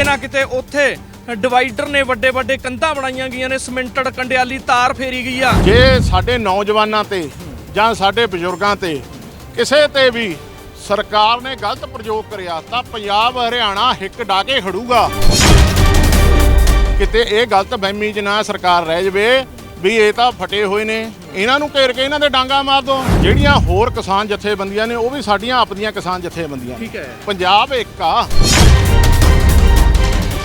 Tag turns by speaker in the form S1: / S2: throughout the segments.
S1: ਕਿਤੇ ਨਾ ਕਿਤੇ ਉੱਥੇ ਡਿਵਾਈਡਰ ਨੇ ਵੱਡੇ ਵੱਡੇ ਕੰਧਾਂ ਬਣਾਈਆਂ ਗਈਆਂ ਨੇ ਸਿਮੈਂਟਡ ਕੰਡਿਆਲੀ ਤਾਰ ਫੇਰੀ ਗਈ ਆ।
S2: ਜੇ ਸਾਡੇ ਨੌਜਵਾਨਾਂ ਤੇ ਜਾਂ ਸਾਡੇ ਬਜ਼ੁਰਗਾਂ ਤੇ ਕਿਸੇ ਤੇ ਵੀ ਸਰਕਾਰ ਨੇ ਗਲਤ ਪ੍ਰਯੋਗ ਕਰਿਆ ਤਾਂ ਪੰਜਾਬ ਹਰਿਆਣਾ ਹਿੱਕ ਡਾ ਕੇ ਖੜੂਗਾ। ਕਿਤੇ ਇਹ ਗਲਤ ਬਹਿਮੀ 'ਚ ਨਾ ਸਰਕਾਰ ਰਹਿ ਜਵੇ ਵੀ ਇਹ ਤਾਂ ਫਟੇ ਹੋਏ ਨੇ। ਇਹਨਾਂ ਨੂੰ ਘੇਰ ਕੇ ਇਹਨਾਂ ਦੇ ਡਾਂਗਾ ਮਾਰ ਦੋ। ਜਿਹੜੀਆਂ ਹੋਰ ਕਿਸਾਨ ਜਥੇਬੰਦੀਆਂ ਨੇ ਉਹ ਵੀ ਸਾਡੀਆਂ ਆਪਣੀਆਂ ਕਿਸਾਨ ਜਥੇਬੰਦੀਆਂ।
S1: ਠੀਕ ਹੈ।
S2: ਪੰਜਾਬ ਇੱਕ ਆ।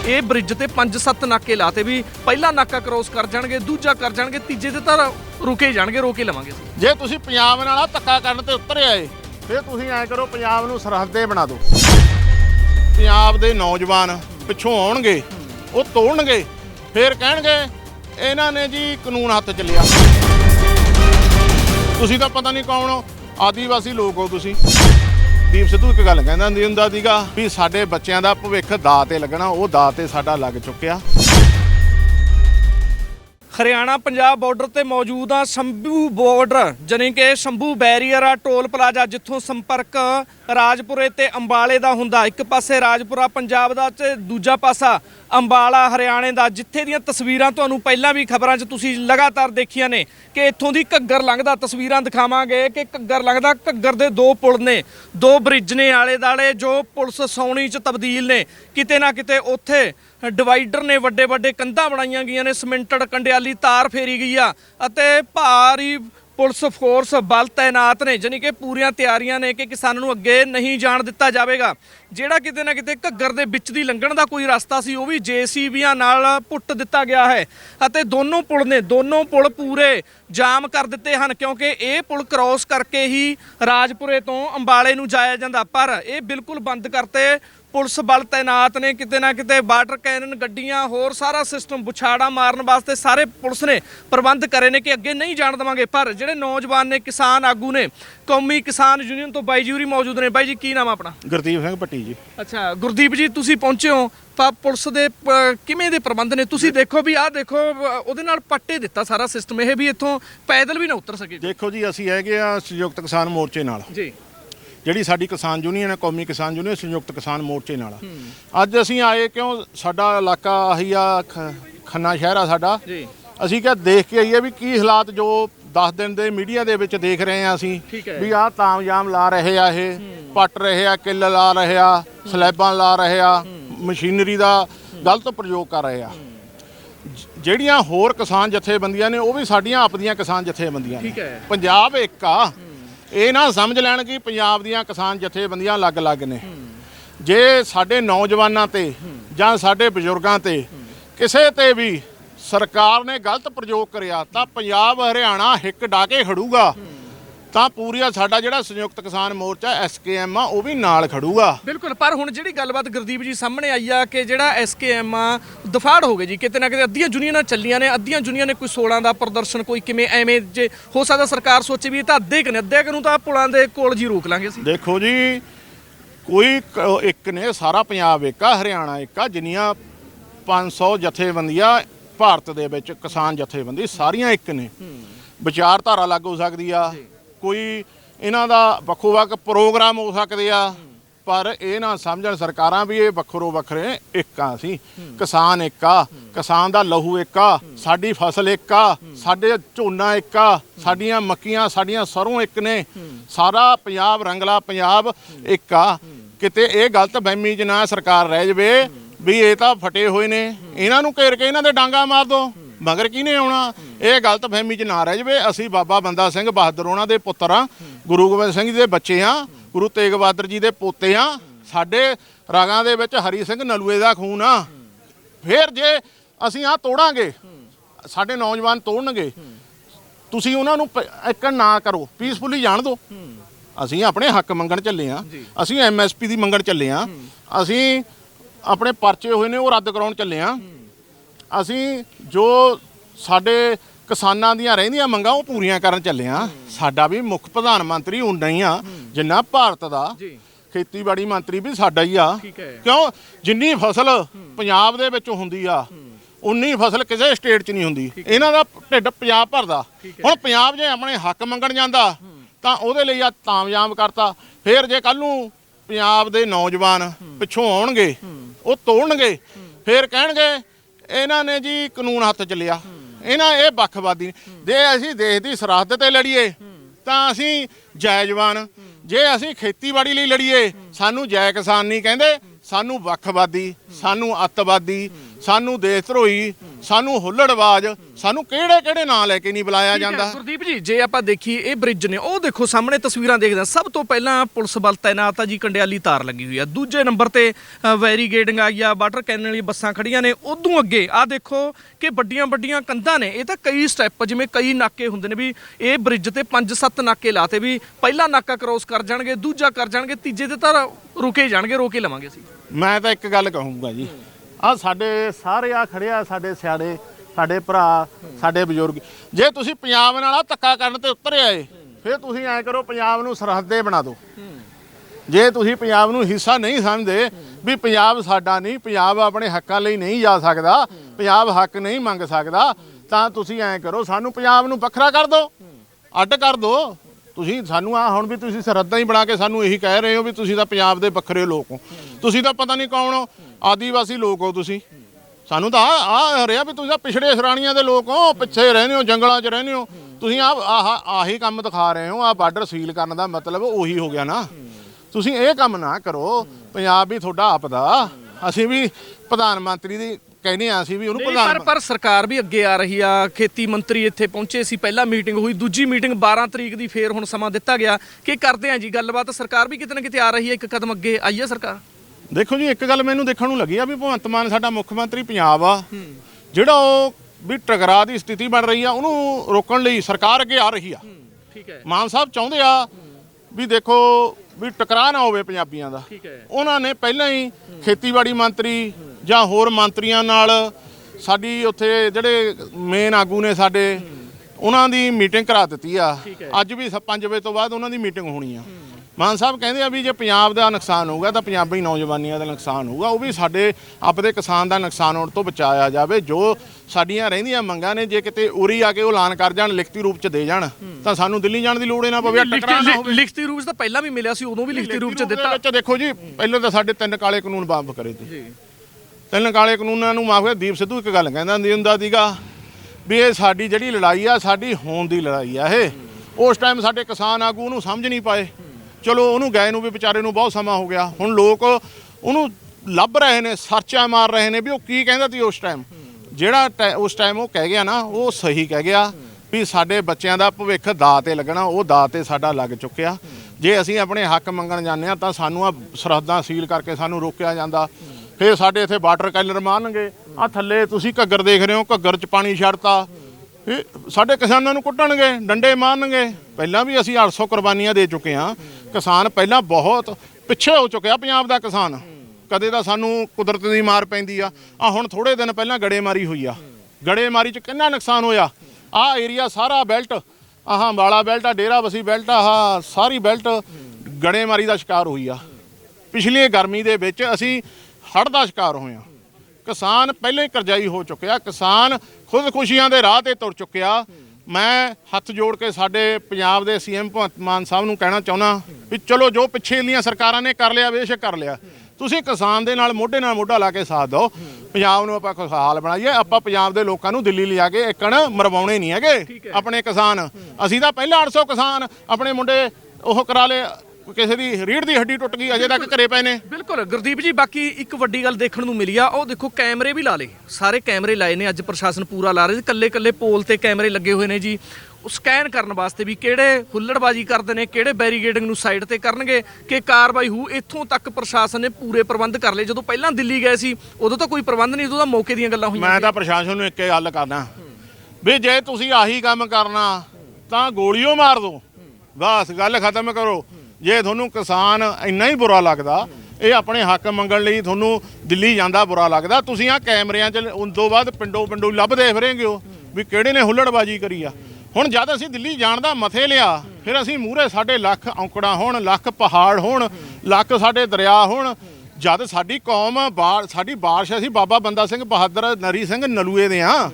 S1: ਇਹ ਬ੍ਰਿਜ ਤੇ 5-7 ਨਾਕੇ ਲਾਤੇ ਵੀ ਪਹਿਲਾ ਨਾਕਾ ਕ੍ਰੋਸ ਕਰ ਜਾਣਗੇ, ਦੂਜਾ ਕਰ ਜਾਣਗੇ, ਤੀਜੇ ਤੇ ਤਾਂ ਰੁਕੇ ਜਾਣਗੇ, ਰੋਕੇ ਲਵਾਂਗੇ
S2: ਜੇ ਤੁਸੀਂ ਪੰਜਾਬ ਨਾਲ ਆਹ ਧੱਕਾ ਕਰਨ ਤੇ ਉਤਰ ਆਏ, ਫਿਰ ਤੁਸੀਂ ਐਂ ਕਰੋ, ਪੰਜਾਬ ਨੂੰ ਸਰਹੱਦੇ ਬਣਾ ਦਿਓ। ਪੰਜਾਬ ਦੇ ਨੌਜਵਾਨ ਪਿੱਛੋਂ ਆਉਣਗੇ, ਉਹ ਤੋੜਨਗੇ, ਫਿਰ ਕਹਿਣਗੇ, ਇਹਨਾਂ ਨੇ ਜੀ ਕਾਨੂੰਨ ਹੱਥ ਚ ਲਿਆ। ਤੁਸੀਂ ਤਾਂ ਪਤਾ ਨਹੀਂ ਕੌਣ ਹੋ, ਆਦੀਵਾਸੀ ਲੋਕ ਹੋ ਤੁਸੀਂ। ਦੀਪ ਸਿੱਧੂ ਇੱਕ ਗੱਲ ਕਹਿੰਦਾ ਹੁੰਦੀ ਹੁੰਦਾ ਸੀਗਾ ਵੀ ਸਾਡੇ ਬੱਚਿਆਂ ਦਾ ਭਵਿੱਖ ਦਾਅ ਤੇ ਲੱਗਣਾ, ਉਹ ਦਾਅ ਤੇ ਸਾਡਾ ਲੱਗ ਚੁੱਕਿਆ।
S1: ਹਰਿਆਣਾ ਪੰਜਾਬ ਬਾਰਡਰ ਤੇ ਮੌਜੂਦ ਆ ਸ਼ੰਭੂ ਬਾਰਡਰ ਜਾਣੀ ਕਿ ਸ਼ੰਭੂ ਬੈਰੀਅਰ ਆ, ਟੋਲ ਪਲਾਜ਼ਾ ਜਿੱਥੋਂ ਸੰਪਰਕ ਰਾਜਪੁਰੇ ਤੇ ਅੰਬਾਲੇ ਦਾ ਹੁੰਦਾ। ਇੱਕ ਪਾਸੇ ਰਾਜਪੁਰਾ, ਪੰਜਾਬ ਦਾ ਤੇ ਦੂਜਾ ਪਾਸਾ ਅੰਬਾਲਾ, ਹਰਿਆਣੇ ਦਾ, ਜਿੱਥੇ ਦੀਆਂ ਤਸਵੀਰਾਂ ਤੁਹਾਨੂੰ ਪਹਿਲਾਂ ਵੀ ਖਬਰਾਂ 'ਚ ਤੁਸੀਂ ਲਗਾਤਾਰ ਦੇਖੀਆਂ ਨੇ ਕਿ ਇੱਥੋਂ ਦੀ ਘੱਗਰ ਲੰਘਦਾ, ਤਸਵੀਰਾਂ ਦਿਖਾਵਾਂਗੇ ਕਿ ਘੱਗਰ ਲੰਘਦਾ, ਘੱਗਰ ਦੇ ਦੋ ਪੁਲ ਨੇ, ਦੋ ਬ੍ਰਿਜ ਨੇ ਆਲੇ ਦਾਲੇ ਜੋ ਪੁਲਿਸ ਸੌਣੀ 'ਚ ਤਬਦੀਲ ਨੇ। ਕਿਤੇ ਨਾ ਕਿਤੇ ਉੱਥੇ ਡਿਵਾਈਡਰ ਨੇ ਵੱਡੇ ਵੱਡੇ ਕੰਧਾਂ ਬਣਾਈਆਂ ਗਈਆਂ ਨੇ, ਸਿਮੈਂਟਡ ਕੰਡਿਆਲੀ ਤਾਰ ਫੇਰੀ ਗਈ ਆ ਅਤੇ ਭਾਰੀ ਪੁਲਿਸ ਫੋਰਸ ਬਲ ਤਾਇਨਾਤ ਨੇ, ਜਾਣੀ ਕਿ ਪੂਰੀਆਂ ਤਿਆਰੀਆਂ ਨੇ ਕਿ ਕਿਸਾਨਾਂ ਨੂੰ ਅੱਗੇ ਨਹੀਂ ਜਾਣ ਦਿੱਤਾ ਜਾਵੇਗਾ। ਜਿਹੜਾ ਕਿਤੇ ਨਾ ਕਿਤੇ ਘੱਗਰ ਦੇ ਵਿੱਚ ਦੀ ਲੰਘਣ ਦਾ ਕੋਈ ਰਸਤਾ ਸੀ, ਉਹ ਵੀ ਜੇਸੀਬੀਆਂ ਨਾਲ ਪੁੱਟ ਦਿੱਤਾ ਗਿਆ ਹੈ। ਅਤੇ ਦੋਨੋਂ ਪੁਲ ਨੇ, ਦੋਨੋਂ ਪੁਲ ਪੂਰੇ ਜਾਮ ਕਰ ਦਿੱਤੇ ਹਨ, ਕਿਉਂਕਿ ਇਹ ਪੁਲ ਕ੍ਰਾਸ ਕਰਕੇ ਹੀ ਰਾਜਪੁਰੇ ਤੋਂ ਅੰਬਾਲੇ ਨੂੰ ਜਾਇਆ ਜਾਂਦਾ। ਪਰ ਇਹ ਬਿਲਕੁਲ ਬੰਦ ਕਰਤੇ ਪੁਲਿਸ ਬਲ ਤਾਇਨਾਤ ਨੇ ਕਿਤੇ ਨਾ ਕਿਤੇ ਵਾਟਰ ਕੈਨਨ ਗੱਡੀਆਂ ਹੋਰ ਸਾਰਾ ਸਿਸਟਮ ਬੁਛਾੜਾ ਮਾਰਨ ਵਾਸਤੇ ਸਾਰੇ ਪੁਲਿਸ ਨੇ ਪ੍ਰਬੰਧ ਕਰੇ ਨੇ ਕਿ ਅੱਗੇ ਨਹੀਂ ਜਾਣ ਦੇਵਾਂਗੇ। ਪਰ ਜਿਹੜੇ ਨੌਜਵਾਨ ਨੇ ਕਿਸਾਨ ਆਗੂ ਨੇ ਕੌਮੀ ਕਿਸਾਨ ਯੂਨੀਅਨ ਤੋਂ ਬਾਈ ਜੂਰੀ ਮੌਜੂਦ ਨੇ। ਬਾਈ ਜੀ ਕੀ ਨਾਮ ਆਪਣਾ?
S2: ਗੁਰਦੀਪ ਸਿੰਘ ਪੱਟੀ ਜੀ।
S1: ਅੱਛਾ ਗੁਰਦੀਪ ਜੀ ਤੁਸੀਂ ਪਹੁੰਚੇ ਹੋ ਤਾਂ ਪੁਲਿਸ ਦੇ ਕਿਵੇਂ ਦੇ ਪ੍ਰਬੰਧ ਨੇ? ਤੁਸੀਂ ਦੇਖੋ ਵੀ ਆਹ ਦੇਖੋ ਉਹਦੇ ਨਾਲ ਪੱਟੇ ਦਿੱਤਾ ਸਾਰਾ ਸਿਸਟਮ ਇਹ ਵੀ ਇੱਥੋਂ ਪੈਦਲ ਵੀ ਨਾ ਉਤਰ ਸਕੇ।
S2: ਦੇਖੋ ਜੀ ਅਸੀਂ ਹੈਗੇ ਆ ਸੰਯੁਕਤ ਕਿਸਾਨ ਮੋਰਚੇ ਨਾਲ।
S1: ਜੀ।
S2: ਜਿਹੜੀ ਸਾਡੀ ਕਿਸਾਨ ਯੂਨੀਅਨ ਹੈ ਕੌਮੀ ਕਿਸਾਨ ਯੂਨੀਅਨ ਸੰਯੁਕਤ ਕਿਸਾਨ ਮੋਰਚੇ ਨਾਲ ਅੱਜ ਅਸੀਂ ਆਏ ਕਿਉਂ? ਸਾਡਾ ਇਲਾਕਾ ਆਹੀ ਆ ਖੰਨਾ ਸ਼ਹਿਰ ਆ ਸਾਡਾ।
S1: ਜੀ।
S2: ਅਸੀਂ ਕਿਹਾ ਦੇਖ ਕੇ ਆਈਏ ਵੀ ਕੀ ਹਾਲਾਤ ਜੋ 10 ਦਿਨ ਦੇ ਮੀਡੀਆ ਦੇ ਵਿੱਚ ਦੇਖ ਰਹੇ ਆ ਅਸੀਂ। ਵੀ ਆਹ ਤਾਮਯਾਮ ਲਾ ਰਹੇ ਆ ਇਹ ਪੱਟ ਰਹੇ ਆ ਕਿੱਲ ਲਾ ਰਹੇ ਆ ਸਲੈਬਾਂ ਲਾ ਰਹੇ ਆ ਮਸ਼ੀਨਰੀ ਦਾ ਗਲਤ ਪ੍ਰਯੋਗ ਕਰ ਰਹੇ ਆ। ਜਿਹੜੀਆਂ ਹੋਰ ਕਿਸਾਨ ਜਥੇਬੰਦੀਆਂ ਨੇ ਉਹ ਵੀ ਸਾਡੀਆਂ ਆਪਣੀਆਂ ਕਿਸਾਨ ਜਥੇਬੰਦੀਆਂ ਨੇ। ਪੰਜਾਬ ਇੱਕ ਆ। ਇਹ ਨਾ ਸਮਝ ਲੈਣ ਕਿ ਪੰਜਾਬ ਦੀਆਂ ਕਿਸਾਨ ਜਥੇਬੰਦੀਆਂ ਅਲੱਗ-ਅਲੱਗ ਨੇ। ਜੇ ਸਾਡੇ ਨੌਜਵਾਨਾਂ ਤੇ ਜਾਂ ਸਾਡੇ ਬਜ਼ੁਰਗਾਂ ਤੇ ਕਿਸੇ ਤੇ ਵੀ ਸਰਕਾਰ ਨੇ ਗਲਤ ਪ੍ਰਯੋਗ ਕਰਿਆ ਤਾਂ ਪੰਜਾਬ ਹਰਿਆਣਾ ਹਿੱਕ ਡਾ ਕੇ ਖੜੂਗਾ। ਤਾਂ ਪੂਰੀਆ ਸਾਡਾ ਜਿਹੜਾ ਸੰਯੁਕਤ ਕਿਸਾਨ ਮੋਰਚਾ ਐਸਕੇਐਮ ਆ ਉਹ ਵੀ ਨਾਲ ਖੜੂਗਾ।
S1: ਬਿਲਕੁਲ ਪਰ ਹੁਣ ਜਿਹੜੀ ਗੱਲਬਾਤ ਗੁਰਦੀਪ ਜੀ ਸਾਹਮਣੇ ਆਈ ਆ ਕਿ ਜਿਹੜਾ ਐਸਕੇਐਮ ਆ ਦਫਾੜ ਹੋ ਗਏ ਜੀ ਕਿਤੇ ਨਾ ਕਿਤੇ ਅੱਧੀਆਂ ਯੂਨੀਅਨਾਂ ਚੱਲੀਆਂ ਨੇ ਅੱਧੀਆਂ ਯੂਨੀਅਨਾਂ ਨੇ ਕੋਈ 16 ਦਾ ਪ੍ਰਦਰਸ਼ਨ ਕੋਈ ਕਿਵੇਂ ਐਵੇਂ ਜੇ ਹੋ ਸਕਦਾ ਸਰਕਾਰ ਸੋਚੇ ਵੀ ਇਹ ਤਾਂ ਅੱਧੇ ਕੁ ਨੇ ਅੱਧੇ ਕੁ ਨੂੰ ਤਾਂ ਪੁਲਾਂ ਦੇ ਕੋਲ ਜੀ ਰੋਕ ਲਾਂਗੇ ਅਸੀਂ।
S2: ਦੇਖੋ ਜੀ ਕੋਈ ਇੱਕ ਨੇ ਸਾਰਾ ਪੰਜਾਬ ਇੱਕ ਆ ਹਰਿਆਣਾ ਇੱਕ ਆ ਜਿੰਨੀਆਂ 500 ਜਥੇਬੰਦੀਆਂ ਭਾਰਤ ਦੇ ਵਿੱਚ ਕਿਸਾਨ ਜਥੇਬੰਦੀ ਸਾਰੀਆਂ ਇੱਕ ਨੇ। ਵਿਚਾਰਧਾਰਾ ਅਲੱਗ ਹੋ ਸਕਦੀ ਆ ਕੋਈ ਇਹਨਾਂ ਦਾ ਵੱਖੋ ਵੱਖ ਪ੍ਰੋਗਰਾਮ ਹੋ ਸਕਦੇ ਆ, ਪਰ ਇਹ ਨਾ ਸਮਝਣ ਸਰਕਾਰਾਂ ਵੀ ਇਹ ਵੱਖਰੋ ਵੱਖਰੇ ਇੱਕ ਅਸੀਂ। ਕਿਸਾਨ ਇੱਕ ਕਿਸਾਨ ਦਾ ਲਹੂ ਇੱਕ ਸਾਡੀ ਫਸਲ ਇੱਕ ਸਾਡੇ ਝੋਨਾ ਇੱਕ ਆ, ਸਾਡੀਆਂ ਮੱਕੀਆਂ, ਸਾਡੀਆਂ ਸਰੋਂ ਇੱਕ ਨੇ, ਸਾਰਾ ਪੰਜਾਬ ਰੰਗਲਾ ਪੰਜਾਬ ਇੱਕ ਆ। ਕਿਤੇ ਇਹ ਗਲਤ ਬਹਿਮੀ 'ਚ ਨਾ ਸਰਕਾਰ ਰਹਿ ਜਵੇ ਵੀ ਇਹ ਤਾਂ ਫਟੇ ਹੋਏ ਨੇ। ਇਹਨਾਂ ਨੂੰ ਘੇਰ ਕੇ ਇਹਨਾਂ ਦੇ ਡਾਂਗਾ ਮਾਰ ਦੋ। ਮਗਰ ਕਿਹਨੇ ਆਉਣਾ? ਇਹ ਗਲਤ ਫਹਿਮੀ 'ਚ ਨਾ ਰਹਿ ਜਵੇ। ਅਸੀਂ ਬਾਬਾ ਬੰਦਾ ਸਿੰਘ ਬਹਾਦਰ ਉਹਨਾਂ ਦੇ ਪੁੱਤਰ ਆ। ਗੁਰੂ ਗੋਬਿੰਦ ਸਿੰਘ ਜੀ ਦੇ ਬੱਚੇ ਆ। ਗੁਰੂ ਤੇਗ ਬਹਾਦਰ ਜੀ ਦੇ ਪੋਤੇ ਆ। ਸਾਡੇ ਰਾਗਾਂ ਦੇ ਵਿੱਚ ਹਰੀ ਸਿੰਘ ਨਲੂਏ ਦਾ ਖੂਨ ਆ। ਫਿਰ ਜੇ ਅਸੀਂ ਆ ਤੋੜਾਂਗੇ ਸਾਡੇ ਨੌਜਵਾਨ ਤੋੜਨਗੇ ਤੁਸੀਂ ਉਹਨਾਂ ਨੂੰ ਇੱਕ ਨਾ ਕਰੋ। ਪੀਸਫੁਲੀ ਜਾਣ ਦਿਓ। ਅਸੀਂ ਆਪਣੇ ਹੱਕ ਮੰਗਣ ਚੱਲੇ ਆ। ਅਸੀਂ ਐਮਐਸਪੀ ਦੀ ਮੰਗਣ ਚੱਲੇ ਆ। ਅਸੀਂ ਆਪਣੇ ਪਰਚੇ ਹੋਏ ਨੇ ਉਹ ਰੱਦ ਕਰਾਉਣ ਚੱਲੇ ਆ। ਅਸੀਂ ਜੋ ਸਾਡੇ ਕਿਸਾਨਾਂ ਦੀਆਂ ਰਹਿੰਦੀਆਂ ਮੰਗਾਂ ਉਹ ਪੂਰੀਆਂ ਕਰਨ ਚੱਲੇ ਆ ਸਾਡਾ ਵੀ ਮੁੱਖ ਪ੍ਰਧਾਨ ਮੰਤਰੀ ਉਨਾ ਹੀ ਆ ਜਿੰਨਾ ਭਾਰਤ ਦਾ। ਖੇਤੀਬਾੜੀ ਮੰਤਰੀ ਵੀ ਸਾਡਾ ਹੀ ਆ। ਕਿਉਂ? ਜਿੰਨੀ ਫਸਲ ਪੰਜਾਬ ਦੇ ਵਿੱਚ ਹੁੰਦੀ ਆ ਉਨੀ ਫਸਲ ਕਿਸੇ ਸਟੇਟ 'ਚ ਨਹੀਂ ਹੁੰਦੀ। ਇਹਨਾਂ ਦਾ ਢਿੱਡ ਪੰਜਾਬ ਭਰਦਾ ਹੁਣ ਪੰਜਾਬ ਜੇ ਆਪਣੇ ਹੱਕ ਮੰਗਣ ਜਾਂਦਾ ਤਾਂ ਉਹਦੇ ਲਈ ਆ ਤਾਮਯਾਮ ਕਰਤਾ। ਫਿਰ ਜੇ ਕੱਲ ਨੂੰ ਪੰਜਾਬ ਦੇ ਨੌਜਵਾਨ ਪਿੱਛੋਂ ਆਉਣਗੇ ਉਹ ਤੋੜਨਗੇ ਫਿਰ ਕਹਿਣਗੇ ਇਹਨਾਂ ਨੇ ਜੀ ਕਾਨੂੰਨ ਹੱਥ ਚ ਲਿਆ। ਇਹਨਾਂ ਇਹ ਵੱਖਵਾਦੀ ਜੇ ਅਸੀਂ ਦੇਸ਼ ਦੀ ਸਰਹੱਦ ਤੇ ਲੜੀਏ, ਤਾਂ ਅਸੀਂ ਜੈ ਜਵਾਨ ਜੇ ਅਸੀਂ ਖੇਤੀਬਾੜੀ ਲਈ ਲੜੀਏ, ਸਾਨੂੰ ਜੈ ਕਿਸਾਨ ਨਹੀਂ ਕਹਿੰਦੇ, ਸਾਨੂੰ ਵੱਖਵਾਦੀ, ਸਾਨੂੰ ਅੱਤਵਾਦੀ ਸਾਨੂੰ ਦੇਸ਼ ਧਰੋਹੀ ਸਾਨੂੰ ਹੁੱਲੜਬਾਜ਼ ਸਾਨੂੰ ਕਿਹੜੇ ਕਿਹੜੇ ਨਾਂ ਲੈ ਕੇ ਨਹੀਂ ਬੁਲਾਇਆ ਜਾਂਦਾ?
S1: ਗੁਰਦੀਪ ਜੀ ਜੇ ਆਪਾਂ ਦੇਖੀਏ ਇਹ ਬ੍ਰਿਜ ਨੇ ਉਹ ਦੇਖੋ ਸਾਹਮਣੇ ਤਸਵੀਰਾਂ ਦੇਖਦੇ ਸਭ ਤੋਂ ਪਹਿਲਾਂ ਪੁਲਿਸ ਬਲ ਤਾਇਨਾਤ ਆ ਜੀ ਕੰਡਿਆਲੀ ਤਾਰ ਲੱਗੀ ਹੋਈ ਆ। ਦੂਜੇ ਨੰਬਰ ਤੇ ਵੈਰੀਗੇਟਿੰਗ ਆਈ ਆ ਵਾਟਰ ਕੈਨਨ ਵਾਲੀ ਬੱਸਾਂ ਖੜੀਆਂ ਨੇ। ਉਦੋਂ ਅੱਗੇ ਆ ਦੇਖੋ ਕਿ ਵੱਡੀਆਂ ਵੱਡੀਆਂ ਕੰਧਾਂ ਨੇ। ਇਹ ਤਾਂ ਕਈ ਸਟੈਪ ਜਿਵੇਂ ਕਈ ਨਾਕੇ ਹੁੰਦੇ ਨੇ ਵੀ ਇਹ ਬ੍ਰਿਜ ਤੇ 5-7 ਨਾਕੇ ਲਾਤੇ ਵੀ ਪਹਿਲਾ ਨਾਕਾ ਕ੍ਰੋਸ ਕਰ ਜਾਣਗੇ ਦੂਜਾ ਕਰ ਜਾਣਗੇ ਤੀਜੇ ਤੇ ਤਾਂ ਰੁਕੇ ਜਾਣਗੇ ਰੋਕੇ ਲਵਾਂਗੇ ਅਸੀਂ।
S2: ਮੈਂ ਤਾਂ ਇੱਕ ਗੱਲ ਕਹੂੰਗਾ ਜੀ। ਆ ਸਾਡੇ ਸਾਰੇ ਆ ਖੜਿਆ ਸਾਡੇ ਸਿਆੜੇ ਸਾਡੇ ਭਰਾ, ਸਾਡੇ ਬਜ਼ੁਰਗ। ਜੇ ਤੁਸੀਂ ਪੰਜਾਬ ਨਾਲ ਆ ਧੱਕਾ ਕਰਨ ਤੇ ਉਤਰ ਆਏ, ਫਿਰ ਤੁਸੀਂ ਐ ਕਰੋ ਪੰਜਾਬ ਨੂੰ ਸਰਹੱਦੇ ਬਣਾ ਦਿਓ। ਜੇ ਤੁਸੀਂ ਪੰਜਾਬ ਨੂੰ ਹਿੱਸਾ ਨਹੀਂ ਸਮਝਦੇ ਵੀ ਪੰਜਾਬ ਸਾਡਾ ਨਹੀਂ, ਪੰਜਾਬ ਆਪਣੇ ਹੱਕਾਂ ਲਈ ਨਹੀਂ ਜਾ ਸਕਦਾ, ਪੰਜਾਬ ਹੱਕ ਨਹੀਂ ਮੰਗ ਸਕਦਾ, ਤਾਂ ਤੁਸੀਂ ਐ ਕਰੋ ਸਾਨੂੰ ਪੰਜਾਬ ਨੂੰ ਵੱਖਰਾ ਕਰ ਦਿਓ। ਅੱਡ ਕਰ ਦਿਓ। ਤੁਸੀਂ ਸਾਨੂੰ ਆ ਹੁਣ ਵੀ ਤੁਸੀਂ ਸਰਹੱਦਾਂ ਹੀ ਬਣਾ ਕੇ ਸਾਨੂੰ ਇਹੀ ਕਹਿ ਰਹੇ ਹੋ ਵੀ ਤੁਸੀਂ ਤਾਂ ਪੰਜਾਬ ਦੇ ਵੱਖਰੇ ਲੋਕ ਹੋ। ਤੁਸੀਂ ਤਾਂ ਪਤਾ ਨਹੀਂ ਕੌਣ ਹੋ। ਆਦੀਵਾਸੀ ਲੋਕ ਹੋ ਤੁਸੀਂ। ਸਾਨੂੰ ਤਾਂ ਆ ਆ ਰਿਹਾ ਵੀ ਤੁਸੀਂ ਤਾਂ ਪਿਛੜੇ ਸਰਾਣੀਆਂ ਦੇ ਲੋਕ ਹੋ, ਪਿੱਛੇ ਰਹਿੰਦੇ ਹੋ, ਜੰਗਲਾਂ 'ਚ ਰਹਿੰਦੇ ਹੋ। ਤੁਸੀਂ ਆ ਆਹ ਆਹੀ ਕੰਮ ਦਿਖਾ ਰਹੇ ਹੋ ਆ ਬਾਰਡਰ ਸੀਲ ਕਰਨ ਦਾ ਮਤਲਬ ਉਹੀ ਹੋ ਗਿਆ ਨਾ। ਤੁਸੀਂ ਇਹ ਕੰਮ ਨਾ ਕਰੋ। ਪੰਜਾਬ ਵੀ ਤੁਹਾਡਾ ਆਪਦਾ ਅਸੀਂ ਵੀ ਪ੍ਰਧਾਨ ਮੰਤਰੀ ਦੀ ਕਹਿੰਦੇ ਆ ਅਸੀਂ ਵੀ ਉਹਨੂੰ
S1: ਨਹੀਂ,
S2: ਪ੍ਰਧਾਨ
S1: ਪਰ ਪਰ ਸਰਕਾਰ ਵੀ ਅੱਗੇ ਆ ਰਹੀ ਆ। ਖੇਤੀ ਮੰਤਰੀ ਇੱਥੇ ਪਹੁੰਚੇ ਸੀ ਪਹਿਲਾਂ ਮੀਟਿੰਗ ਹੋਈ ਦੂਜੀ ਮੀਟਿੰਗ 12 ਤਰੀਕ ਦੀ ਫੇਰ ਹੁਣ ਸਮਾਂ ਦਿੱਤਾ ਗਿਆ। ਕਿ ਕਰਦੇ ਆ ਜੀ? ਗੱਲਬਾਤ ਸਰਕਾਰ ਵੀ ਕਿਤੇ ਨਾ ਕਿਤੇ ਆ ਰਹੀ ਹੈ ਇੱਕ ਕਦਮ ਅੱਗੇ ਆਈ ਹੈ ਸਰਕਾਰ?
S2: ਦੇਖੋ ਜੀ ਇੱਕ ਗੱਲ ਮੈਨੂੰ ਦੇਖਣ ਨੂੰ ਲੱਗੀ ਆ ਵੀ ਭਗਵੰਤ ਮਾਨ ਸਾਡਾ ਮੁੱਖ ਮੰਤਰੀ ਪੰਜਾਬ ਆ। ਜਿਹੜਾ ਉਹ ਵੀ ਟਕਰਾ ਦੀ ਸਥਿਤੀ ਬਣ ਰਹੀ ਆ ਉਹਨੂੰ ਰੋਕਣ ਲਈ ਸਰਕਾਰ ਅੱਗੇ ਆ ਰਹੀ ਆ।
S1: ਠੀਕ ਹੈ।
S2: ਮਾਨ ਸਾਹਿਬ ਚਾਹੁੰਦੇ ਆ ਵੀ ਦੇਖੋ ਵੀ ਟਕਰਾਅ ਨਾ ਹੋਵੇ ਪੰਜਾਬੀਆਂ ਦਾ।
S1: ਠੀਕ ਹੈ।
S2: ਉਹਨਾਂ ਨੇ ਪਹਿਲਾਂ ਹੀ ਖੇਤੀਬਾੜੀ ਮੰਤਰੀ ਜਾਂ ਹੋਰ ਮੰਤਰੀਆਂ ਨਾਲ ਸਾਡੀ ਉੱਥੇ ਜਿਹੜੇ ਮੇਨ ਆਗੂ ਨੇ ਸਾਡੇ ਉਹਨਾਂ ਦੀ ਮੀਟਿੰਗ ਕਰਾ ਦਿੱਤੀ ਆ। ਅੱਜ ਵੀ 5 ਵਜੇ ਤੋਂ ਬਾਅਦ ਉਹਨਾਂ ਦੀ ਮੀਟਿੰਗ ਹੋਣੀ ਆ। ਮਾਨ ਸਾਹਿਬ ਕਹਿੰਦੇ ਆ ਵੀ ਜੇ ਪੰਜਾਬ ਦਾ ਨੁਕਸਾਨ ਹੋਊਗਾ ਤਾਂ ਪੰਜਾਬੀ ਨੌਜਵਾਨੀਆਂ ਦਾ ਨੁਕਸਾਨ ਹੋਊਗਾ। ਉਹ ਵੀ ਸਾਡੇ ਆਪਦੇ ਕਿਸਾਨ ਦਾ ਨੁਕਸਾਨ ਹੋਣ ਤੋਂ ਬਚਾਇਆ ਜਾਵੇ। ਜੋ ਸਾਡੀਆਂ ਰਹਿੰਦੀਆਂ ਮੰਗਾਂ ਨੇ ਜੇ ਕਿਤੇ ਉਰੀ ਆ ਕੇ ਉਹ ਐਲਾਨ ਕਰ ਜਾਣ ਲਿਖਤੀ ਰੂਪ ਚ ਦੇ ਜਾਣ ਤਾਂ ਸਾਨੂੰ ਦਿੱਲੀ ਜਾਣ ਦੀ ਲੋੜ ਹੀ ਨਾ ਪਵੇ ਟਕਰਾਅ ਨਾ ਹੋਵੇ।
S1: ਲਿਖਤੀ ਰੂਪ ਤਾਂ ਪਹਿਲਾਂ ਵੀ ਮਿਲਿਆ ਸੀ ਉਦੋਂ ਵੀ ਲਿਖਤੀ ਰੂਪ 'ਚ ਦਿੱਤਾ।
S2: ਦੇਖੋ ਜੀ ਪਹਿਲਾਂ ਤਾਂ ਸਾਡੇ ਤਿੰਨ ਕਾਲੇ ਕਾਨੂੰਨ ਮਾਫ ਕਰੇ ਸੀ।
S1: ਜੀ।
S2: ਤਿੰਨ ਕਾਲੇ ਕਾਨੂੰਨਾਂ ਨੂੰ ਮਾਫ ਕਰ ਦੀਪ ਸਿੱਧੂ ਇੱਕ ਗੱਲ ਕਹਿੰਦਾ ਹੁੰਦੀ ਹੁੰਦਾ ਸੀਗਾ ਵੀ ਇਹ ਸਾਡੀ ਜਿਹੜੀ ਲੜਾਈ ਆ, ਸਾਡੀ ਹੋਣ ਦੀ ਲੜਾਈ ਆ ਇਹ। ਉਸ ਟਾਈਮ ਸਾਡੇ ਕਿਸਾਨ ਆਗੂ ਉਹਨੂੰ ਸਮਝ ਨਹੀਂ ਪਾਏ। ਚਲੋ ਉਹਨੂੰ ਗਏ ਨੂੰ ਵੀ ਵਿਚਾਰੇ ਨੂੰ ਬਹੁਤ ਸਮਾਂ ਹੋ ਗਿਆ। ਹੁਣ ਲੋਕ ਉਹਨੂੰ ਲੱਭ ਰਹੇ ਨੇ, ਸਰਚਾ ਮਾਰ ਰਹੇ ਨੇ ਵੀ ਉਹ ਕੀ ਕਹਿੰਦਾ ਸੀ ਉਸ ਟਾਈਮ ਜਿਹੜਾ ਟੈ- ਉਸ ਟਾਈਮ ਉਹ ਕਹਿ ਗਿਆ ਨਾ, ਉਹ ਸਹੀ ਕਹਿ ਗਿਆ ਵੀ ਸਾਡੇ ਬੱਚਿਆਂ ਦਾ ਭਵਿੱਖ ਦਾ ਤੇ ਲੱਗਣਾ, ਉਹ ਦਾ ਤੇ ਸਾਡਾ ਲੱਗ ਚੁੱਕਿਆ। ਜੇ ਅਸੀਂ ਆਪਣੇ ਹੱਕ ਮੰਗਣ ਜਾਂਦੇ ਆ ਤਾਂ ਸਾਨੂੰ ਆ ਸਰਹੱਦਾਂ ਸੀਲ ਕਰਕੇ ਸਾਨੂੰ ਰੋਕਿਆ ਜਾਂਦਾ। ਫਿਰ ਸਾਡੇ ਇੱਥੇ ਵਾਟਰ ਕੈਲਰ ਮਾਰਨਗੇ। ਆ ਥੱਲੇ ਤੁਸੀਂ ਘੱਗਰ ਦੇਖ ਰਹੇ ਹੋ, ਘੱਗਰ 'ਚ ਪਾਣੀ ਛੱਡਤਾ। ਇਹ ਸਾਡੇ ਕਿਸਾਨਾਂ ਨੂੰ ਕੁੱਟਣਗੇ, ਡੰਡੇ ਮਾਰਨਗੇ। ਪਹਿਲਾਂ ਵੀ ਅਸੀਂ 800 ਕੁਰਬਾਨੀਆਂ ਦੇ ਚੁੱਕੇ ਹਾਂ। ਕਿਸਾਨ ਪਹਿਲਾਂ ਬਹੁਤ ਪਿੱਛੇ ਹੋ ਚੁੱਕਿਆ ਪੰਜਾਬ ਦਾ ਕਿਸਾਨ। ਕਦੇ ਤਾਂ ਸਾਨੂੰ ਕੁਦਰਤ ਦੀ ਮਾਰ ਪੈਂਦੀ ਆ। ਆ ਹੁਣ ਥੋੜੇ ਦਿਨ ਪਹਿਲਾਂ ਗੜੇਮਾਰੀ ਹੋਈ ਆ। ਗੜੇਮਾਰੀ 'ਚ ਕਿੰਨਾ ਨੁਕਸਾਨ ਹੋਇਆ? ਆ ਏਰੀਆ ਸਾਰਾ ਬੈਲਟ ਆਹ ਅੰਬਾਲਾ ਬੈਲਟ ਆ ਡੇਰਾ ਬਸੀ ਬੈਲਟ ਆ ਆਹ ਸਾਰੀ ਬੈਲਟ ਗੜੇਮਾਰੀ ਦਾ ਸ਼ਿਕਾਰ ਹੋਈ ਆ। ਪਿਛਲੀ ਗਰਮੀ ਦੇ ਵਿੱਚ ਅਸੀਂ ਹੜ੍ਹ ਦਾ ਸ਼ਿਕਾਰ ਹੋਏ ਹਾਂ ਕਿਸਾਨ ਪਹਿਲਾਂ ਹੀ ਕਰਜ਼ਾਈ ਹੋ ਚੁੱਕਿਆ। ਕਿਸਾਨ ਖੁਦਕੁਸ਼ੀਆਂ ਦੇ ਰਾਹ ਤੇ ਤੁਰ ਚੁੱਕਿਆ। ਮੈਂ ਹੱਥ ਜੋੜ ਕੇ ਸਾਡੇ ਪੰਜਾਬ ਦੇ ਸੀਐਮ ਭਗਵੰਤ ਮਾਨ ਸਾਹਿਬ ਨੂੰ ਕਹਿਣਾ ਚਾਹੁੰਦਾ ਵੀ ਚਲੋ ਜੋ ਪਿੱਛੇ ਲੀਆਂ ਸਰਕਾਰਾਂ ਨੇ ਕਰ ਲਿਆ ਬੇਸ਼ੱਕ ਕਰ ਲਿਆ। ਤੁਸੀਂ ਕਿਸਾਨ ਦੇ ਨਾਲ ਮੋਢੇ ਨਾਲ ਮੋਢਾ ਲਾ ਕੇ ਸਾਥ ਦਿਓ। ਪੰਜਾਬ ਨੂੰ ਆਪਾਂ ਖੁਸ਼ਹਾਲ ਬਣਾਈਏ। ਆਪਾਂ ਪੰਜਾਬ ਦੇ ਲੋਕਾਂ ਨੂੰ ਦਿੱਲੀ ਲਿਜਾ ਕੇ ਇੱਕਣ ਮਰਵਾਉਣੇ ਨਹੀਂ ਹੈਗੇ ਆਪਣੇ ਕਿਸਾਨ। ਅਸੀਂ ਤਾਂ ਪਹਿਲਾਂ 800 ਕਿਸਾਨ ਆਪਣੇ ਮੁੰਡੇ ਉਹ ਕਰਾ ਲਏ। ਕਿਸੇ ਦੀ ਰੀੜ ਦੀ ਹੱਡੀ ਟੁੱਟ ਗਈ ਅਜੇ ਤੱਕ ਘਰੇ ਪਏ ਨੇ।
S1: ਬਿਲਕੁਲ। ਗੁਰਦੀਪ ਜੀ ਬਾਕੀ ਇੱਕ ਵੱਡੀ ਗੱਲ ਦੇਖਣ ਨੂੰ ਮਿਲੀ ਆ ਉਹ ਦੇਖੋ ਕੈਮਰੇ ਵੀ ਲਾ ਲਏ। ਸਾਰੇ ਕੈਮਰੇ ਲਾਏ ਨੇ ਅੱਜ ਪ੍ਰਸ਼ਾਸਨ ਪੂਰਾ ਲਾ ਰਿਹਾ ਜੀ। ਕੱਲੇ ਕੱਲੇ ਪੋਲ ਤੇ ਕੈਮਰੇ ਲੱਗੇ ਹੋਏ ਨੇ ਜੀ। ਉਹ ਸਕੈਨ ਕਰਨ ਵਾਸਤੇ ਵੀ ਕਿਹੜੇ ਹੁੱਲੜਬਾਜੀ ਕਰਦੇ ਨੇ ਕਿਹੜੇ ਬੈਰੀਗੇਡਿੰਗ ਨੂੰ ਸਾਈਡ ਤੇ ਕਰਨਗੇ ਕਿ ਕਾਰਵਾਈ ਹੋਊ ਇੱਥੋਂ ਤੱਕ ਪ੍ਰਸ਼ਾਸਨ ਨੇ ਪੂਰੇ ਪ੍ਰਬੰਧ ਕਰ ਲਏ। ਜਦੋਂ ਪਹਿਲਾਂ ਦਿੱਲੀ ਗਏ ਸੀ ਉਦੋਂ ਤਾਂ ਕੋਈ ਪ੍ਰਬੰਧ ਨਹੀਂ ਉਦੋਂ ਤਾਂ ਮੌਕੇ ਦੀਆਂ ਗੱਲਾਂ ਹੋਈਆਂ
S2: ਮੈਂ ਤਾਂ ਪ੍ਰਸ਼ਾਸਨ ਨੂੰ ਇੱਕ ਹੀ ਗੱਲ ਕਰਦਾ। ਵੀ ਜੇ ਤੁਸੀਂ ਆਹੀ ਕੰਮ ਕਰਨਾ ਤਾਂ ਗੋਲੀਓ ਮਾਰ ਦਿਓ ਬਸ ਗੱਲ ਖਤਮ ਕਰੋ। ਜੇ ਤੁਹਾਨੂੰ ਕਿਸਾਨ ਇੰਨਾ ਹੀ ਬੁਰਾ ਲੱਗਦਾ, ਇਹ ਆਪਣੇ ਹੱਕ ਮੰਗਣ ਲਈ ਤੁਹਾਨੂੰ ਦਿੱਲੀ ਜਾਂਦਾ ਬੁਰਾ ਲੱਗਦਾ, ਤੁਸੀਂ ਆ ਕੈਮਰਿਆਂ 'ਚ ਉਸ ਤੋਂ ਬਾਅਦ ਪਿੰਡੋਂ ਪਿੰਡੋਂ ਲੱਭਦੇ ਫਿਰੇਂਗੇ ਹੋ ਵੀ ਕਿਹੜੇ ਨੇ ਹੁੱਲੜਬਾਜੀ ਕਰੀ ਆ। ਹੁਣ ਜਦ ਅਸੀਂ ਦਿੱਲੀ ਜਾਣ ਦਾ ਮਥੇ ਲਿਆ, ਫਿਰ ਅਸੀਂ ਮੂਹਰੇ ਸਾਡੇ ਲੱਖ ਔਂਕੜਾ ਹੋਣ, ਲੱਖ ਪਹਾੜ ਹੋਣ, ਲੱਖ ਸਾਡੇ ਦਰਿਆ ਹੋਣ, ਜਦ ਸਾਡੀ ਕੌਮ ਬਾੜ ਸਾਡੀ ਬਾਰਿਸ਼ ਅਸੀਂ ਬਾਬਾ ਬੰਦਾ ਸਿੰਘ ਬਹਾਦਰ ਨਰੀ ਸਿੰਘ ਨਲੂਏ ਦੇ ਆ।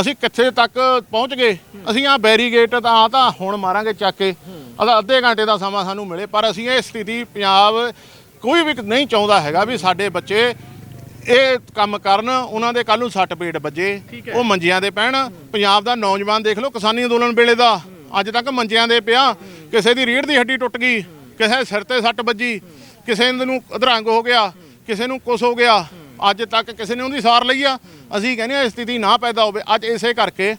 S2: ਅਸੀਂ ਕਿੱਥੇ ਤੱਕ ਪਹੁੰਚ ਗਏ? ਅਸੀਂ ਆ ਬੈਰੀਗੇਟ ਤਾਂ ਆ ਤਾਂ ਹੁਣ ਮਾਰਾਂਗੇ ਚੱਕ ਕੇ। ਅਦਾ ਅੱਧੇ ਘੰਟੇ ਦਾ ਸਮਾਂ ਸਾਨੂੰ ਮਿਲੇ ਪਰ ਅਸੀਂ ਇਹ ਸਥਿਤੀ ਪੰਜਾਬ ਕੋਈ ਵੀ ਨਹੀਂ ਚਾਹੁੰਦਾ ਹੈਗਾ ਵੀ ਸਾਡੇ ਬੱਚੇ ਇਹ ਕੰਮ ਕਰਨ ਉਹਨਾਂ ਦੇ ਕੱਲ ਨੂੰ ਸੱਟ ਪੇਟ ਵੱਜੇ। ਉਹ ਮੰਜਿਆਂ ਦੇ ਪੈਣ। ਪੰਜਾਬ ਦਾ ਨੌਜਵਾਨ ਦੇਖ ਲਓ ਕਿਸਾਨੀ ਅੰਦੋਲਨ ਵੇਲੇ ਦਾ। ਅੱਜ ਤੱਕ ਮੰਜਿਆਂ ਦੇ ਪਿਆ। ਕਿਸੇ ਦੀ ਰੀੜ੍ਹ ਦੀ ਹੱਡੀ ਟੁੱਟ ਗਈ ਕਿਸੇ ਸਿਰ ਤੇ ਸੱਟ ਵੱਜੀ ਕਿਸੇ ਨੂੰ ਅਧਰੰਗ ਹੋ ਗਿਆ ਕਿਸੇ ਨੂੰ ਕੁਛ ਹੋ ਗਿਆ। ਅੱਜ ਤੱਕ ਕਿਸੇ ਨੇ ਉਹਦੀ ਸਾਰ ਲਈ ਆ। ਅਸੀਂ ਕਹਿੰਦੇ ਆ ਇਹ ਸਥਿਤੀ ਨਾ ਪੈਦਾ ਹੋਵੇ। ਅੱਜ ਇਸੇ ਕਰਕੇ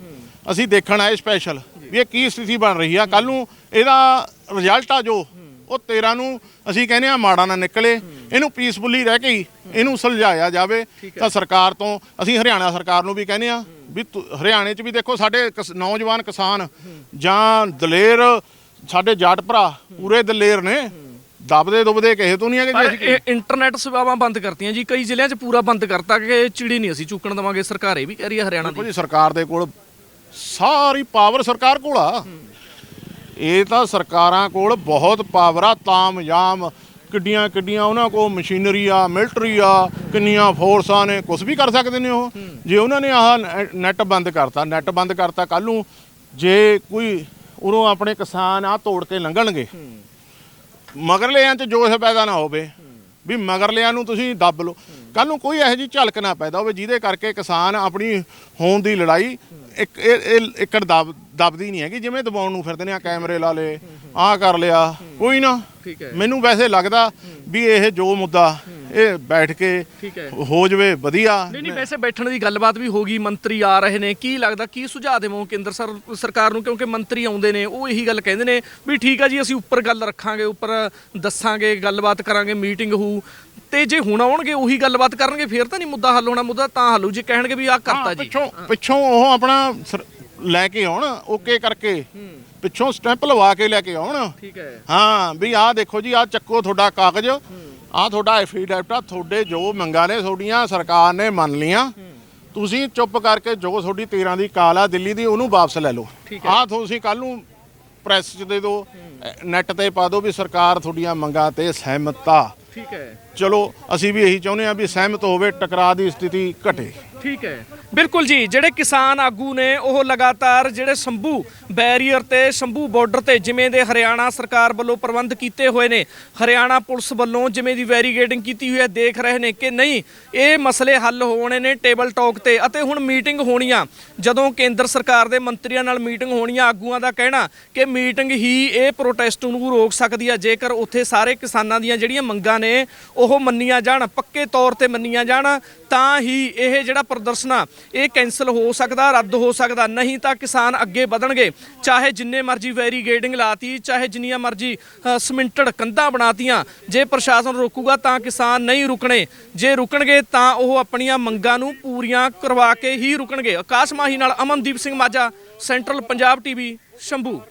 S2: ਅਸੀਂ ਦੇਖਣ ਆਏ ਸਪੈਸ਼ਲ ਵੀ ਇਹ ਕੀ ਸਥਿਤੀ ਬਣ ਰਹੀ ਆ? ਕੱਲ ਨੂੰ ਇਹਦਾ ਰਿਜ਼ਲਟ ਆ ਜੋ ਉਹ 13 ਨੂੰ ਅਸੀਂ ਕਹਿੰਦੇ ਆ ਮਾੜਾ ਨਾ ਨਿਕਲੇ। ਇਹਨੂੰ ਪੀਸਫੁਲੀ ਰਹਿ ਕੇ ਹੀ ਇਹਨੂੰ ਸੁਲਝਾਇਆ ਜਾਵੇ। ਤਾਂ ਸਰਕਾਰ ਤੋਂ ਅਸੀਂ ਹਰਿਆਣਾ ਸਰਕਾਰ ਨੂੰ ਵੀ ਕਹਿੰਦੇ ਆ ਵੀ ਹਰਿਆਣੇ 'ਚ ਵੀ ਦੇਖੋ ਸਾਡੇ ਨੌਜਵਾਨ ਕਿਸਾਨ ਜਾਂ ਦਲੇਰ ਸਾਡੇ ਜਾਟ ਭਰਾ ਪੂਰੇ ਦਲੇਰ ਨੇ। ਦਬਦੇ ਦੁਬਦੇ ਕਿਸੇ ਤੋਂ ਨਹੀਂ ਹੈਗੇ ਜੀ
S1: ਇੰਟਰਨੈਟ ਸੇਵਾਵਾਂ ਬੰਦ ਕਰਤੀਆਂ ਜੀ। ਕਈ ਜ਼ਿਲ੍ਹਿਆਂ 'ਚ ਪੂਰਾ ਬੰਦ ਕਰਤਾ ਕਿ ਚਿੜੀ ਨਹੀਂ ਅਸੀਂ ਚੁੱਕਣ ਦਵਾਂਗੇ। ਸਰਕਾਰ ਇਹ ਵੀ ਕਹਿ ਰਹੀ ਹੈ ਹਰਿਆਣਾ ਦੀ
S2: ਜੀ ਸਰਕਾਰ ਦੇ ਕੋਲ ਸਾਰੀ ਪਾਵਰ ਸਰਕਾਰ ਕੋਲ ਆ। ਇਹ ਤਾਂ ਸਰਕਾਰਾਂ ਕੋਲ ਬਹੁਤ ਪਾਵਰ ਆ, ਤਾਮਯਾਮ। ਕਿੱਡੀਆਂ ਕਿੱਡੀਆਂ ਉਹਨਾਂ ਕੋਲ ਮਸ਼ੀਨਰੀ ਆ, ਮਿਲਟਰੀ ਆ, ਕਿੰਨੀਆਂ ਫੋਰਸਾਂ ਨੇ ਕੁਝ ਵੀ ਕਰ ਸਕਦੇ ਨੇ ਉਹ। ਜੇ ਉਹਨਾਂ ਨੇ ਆਹ ਨੈ- ਨੈਟ ਬੰਦ ਕਰਤਾ, ਨੈਟ ਬੰਦ ਕਰਤਾ ਕੱਲ ਨੂੰ, ਜੇ ਕੋਈ ਉਰੋਂ ਆਪਣੇ ਕਿਸਾਨ ਆ ਤੋੜ ਕੇ ਲੰਘਣਗੇ, ਮਗਰਲਿਆਂ 'ਚ ਜੋਸ਼ ਪੈਦਾ ਨਾ ਹੋਵੇ, ਵੀ ਮਗਰਲਿਆਂ ਨੂੰ ਤੁਸੀਂ ਦੱਬ ਲਓ। ਕੱਲ ਨੂੰ ਕੋਈ ਇਹੋ ਜਿਹੀ ਝਲਕ ਨਾ ਪੈਦਾ ਹੋਵੇ ਜਿਹਦੇ ਕਰਕੇ ਕਿਸਾਨ ਆਪਣੀ ਹੋਣ ਦੀ ਲੜਾਈ ਇੱਕ ਇਹ ਇੱਕੜ ਦਬ ਦਬਦੀ ਨਹੀਂ ਹੈਗੀ ਜਿਵੇਂ ਦਬਾਉਣ ਨੂੰ ਫਿਰਦੇ ਨੇ ਆ ਕੈਮਰੇ ਲਾ ਲੇ ਆਹ ਕਰ ਲਿਆ ਕੋਈ ਨਾ। ਮੈਨੂੰ ਵੈਸੇ ਲੱਗਦਾ ਵੀ ਇਹ ਜੋ ਮੁੱਦਾ ਇਹ ਬੈਠ ਕੇ
S1: ਹੈ।
S2: ਜਵੇ ਵਧੀਆ।
S1: ਨਹੀਂ ਨਹੀਂ ਵੈਸੇ ਬੈਠਣ ਦੀ ਗੱਲਬਾਤ ਵੀ ਹੋ ਗਈ ਮੰਤਰੀ ਆ ਰਹੇ ਨੇ। ਕੀ ਲੱਗਦਾ ਕੀ ਸੁਝਾਅ ਦੇਵੋ ਕੇਂਦਰ ਸਰ- ਸਰਕਾਰ ਨੂੰ? ਕਿਉਂਕਿ ਮੰਤਰੀ ਆਉਂਦੇ ਨੇ ਉਹ ਇਹੀ ਗੱਲ ਕਹਿੰਦੇ ਨੇ ਵੀ ਠੀਕ ਆ ਜੀ ਅਸੀਂ ਉੱਪਰ ਗੱਲ ਰੱਖਾਂਗੇ ਉੱਪਰ ਦੱਸਾਂਗੇ ਗੱਲਬਾਤ ਕਰਾਂਗੇ ਮੀਟਿੰਗ ਹੋਊ। ਤੇ ਜੇ ਹੁਣ ਆਉਣਗੇ ਉਹੀ ਗੱਲਬਾਤ ਕਰਨਗੇ ਫੇਰ ਤਾਂ ਨਹੀਂ ਮੁੱਦਾ ਹੱਲ ਹੋਣਾ ਮੁੱਦਾ ਤਾਂ ਹੱਲੂ ਜੇ ਕਹਿਣਗੇ ਵੀ ਆਹ ਕਰਤਾ ਜੀ।
S2: ਪਿੱਛੋਂ ਪਿੱਛੋਂ ਉਹ ਆਪਣਾ ਸਰ- ਲੈ ਕੇ ਆਉਣ ਓਕੇ ਕਰਕੇ। ਪਿੱਛੋਂ ਸਟੈਂਪ ਲਵਾ ਕੇ ਲੈ ਕੇ ਆਉਣ।
S1: ਠੀਕ ਹੈ।
S2: ਹਾਂ ਵੀ ਆਹ ਦੇਖੋ ਜੀ ਆਹ ਚੱਕੋ ਤੁਹਾਡਾ ਕਾਗਜ਼। ਆਹ ਤੁਹਾਡਾ ਐਫੀਡੈਵਿਟ ਆ ਤੁਹਾਡੇ ਜੋ ਮੰਗਾਂ ਨੇ ਤੁਹਾਡੀਆਂ ਸਰਕਾਰ ਨੇ ਮੰਨ ਲੀਆਂ ਤੁਸੀਂ ਚੁੱਪ ਕਰਕੇ ਜੋ ਤੁਹਾਡੀ 13 ਦੀ ਕਾਲ ਆ ਦਿੱਲੀ ਦੀ ਉਹਨੂੰ ਵਾਪਸ ਲੈ ਲਓ।
S1: ਠੀਕ
S2: ਆਹ ਤੁਸੀਂ ਕੱਲ ਨੂੰ ਪ੍ਰੈਸ 'ਚ ਦੇ ਦਿਓ ਨੈਟ ਤੇ ਪਾ ਦਿਓ ਵੀ ਸਰਕਾਰ ਤੁਹਾਡੀਆਂ ਮੰਗਾਂ ਤੇ ਸਹਿਮਤ ਆ।
S1: ਠੀਕ ਹੈ।
S2: ਚਲੋ, ਅਸੀਂ ਵੀ ਇਹੀ ਚਾਹੁੰਦੇ ਹਾਂ ਵੀ ਸਹਿਮਤ ਹੋਵੇ, ਟਕਰਾਅ ਦੀ ਸਥਿਤੀ ਘਟੇ।
S1: ਠੀਕ ਹੈ। ਬਿਲਕੁਲ ਜੀ, ਜਿਹੜੇ ਕਿਸਾਨ ਆਗੂ ਨੇ, ਉਹ ਲਗਾਤਾਰ ਜਿਹੜੇ ਸ਼ੰਭੂ ਬੈਰੀਅਰ ਤੇ, ਸ਼ੰਭੂ ਬਾਰਡਰ ਤੇ, ਜਿਵੇਂ ਦੇ ਹਰਿਆਣਾ ਸਰਕਾਰ ਵੱਲੋਂ ਪ੍ਰਬੰਧ ਕੀਤੇ ਹੋਏ ਨੇ, ਹਰਿਆਣਾ ਪੁਲਿਸ ਵੱਲੋਂ ਜਿਵੇਂ ਦੀ ਵੈਰੀਗੇਟਿੰਗ ਕੀਤੀ ਹੋਈ ਹੈ, ਦੇਖ ਰਹੇ ਨੇ ਕਿ ਨਹੀਂ, ਇਹ ਮਸਲੇ ਹੱਲ ਹੋਣੇ ਨੇ ਟੇਬਲ ਟਾਕ ਤੇ। ਅਤੇ ਹੁਣ ਮੀਟਿੰਗ ਹੋਣੀਆਂ, ਜਦੋਂ ਕੇਂਦਰ ਸਰਕਾਰ ਦੇ ਮੰਤਰੀਆਂ ਨਾਲ ਮੀਟਿੰਗ ਹੋਣੀਆਂ, ਆਗੂਆਂ ਦਾ ਕਹਿਣਾ ਕਿ ਮੀਟਿੰਗ ਹੀ ਇਹ ਪ੍ਰੋਟੈਸਟ ਨੂੰ ਰੋਕ ਸਕਦੀ ਹੈ, ਜੇਕਰ ਉੱਥੇ ਸਾਰੇ ਕਿਸਾਨਾਂ ਦੀਆਂ ਜਿਹੜੀਆਂ ਮੰਗਾਂ ਨੇ, ਉਹ ਮੰਨੀਆਂ ਜਾਣ, ਪੱਕੇ ਤੌਰ ਤੇ ਮੰਨੀਆਂ ਜਾਣ, ਤਾਂ ਹੀ ਇਹ ਜਿਹੜਾ ਪ੍ਰਦਰਸ਼ਨਾਂ ਇਹ ਕੈਨਸਲ ਹੋ ਸਕਦਾ ਰੱਦ ਹੋ ਸਕਦਾ। ਨਹੀਂ ਤਾਂ ਕਿਸਾਨ ਅੱਗੇ ਵਧਣਗੇ। ਚਾਹੇ ਜਿੰਨੇ ਮਰਜ਼ੀ ਵੈਰੀਗੇਟਿੰਗ ਲਾਤੀ ਚਾਹੇ ਜਿੰਨੀਆਂ ਮਰਜ਼ੀ ਅ, ਸਮਿੰਟਡ ਕੰਧਾਂ ਬਣਾਤੀਆਂ। ਜੇ ਪ੍ਰਸ਼ਾਸਨ ਰੋਕੂਗਾ ਤਾਂ ਕਿਸਾਨ ਨਹੀਂ ਰੁਕਣੇ। ਜੇ ਰੁਕਣਗੇ ਤਾਂ ਉਹ ਆਪਣੀਆਂ ਮੰਗਾਂ ਨੂੰ ਪੂਰੀਆਂ ਕਰਵਾ ਕੇ ਹੀ ਰੁਕਣਗੇ। ਆਕਾਸ਼ ਮਾਹੀ ਨਾਲ ਅਮਨਦੀਪ ਸਿੰਘ ਮਾਝਾ ਸੈਂਟਰਲ ਪੰਜਾਬ ਟੀਵੀ ਸ਼ੰਭੂ।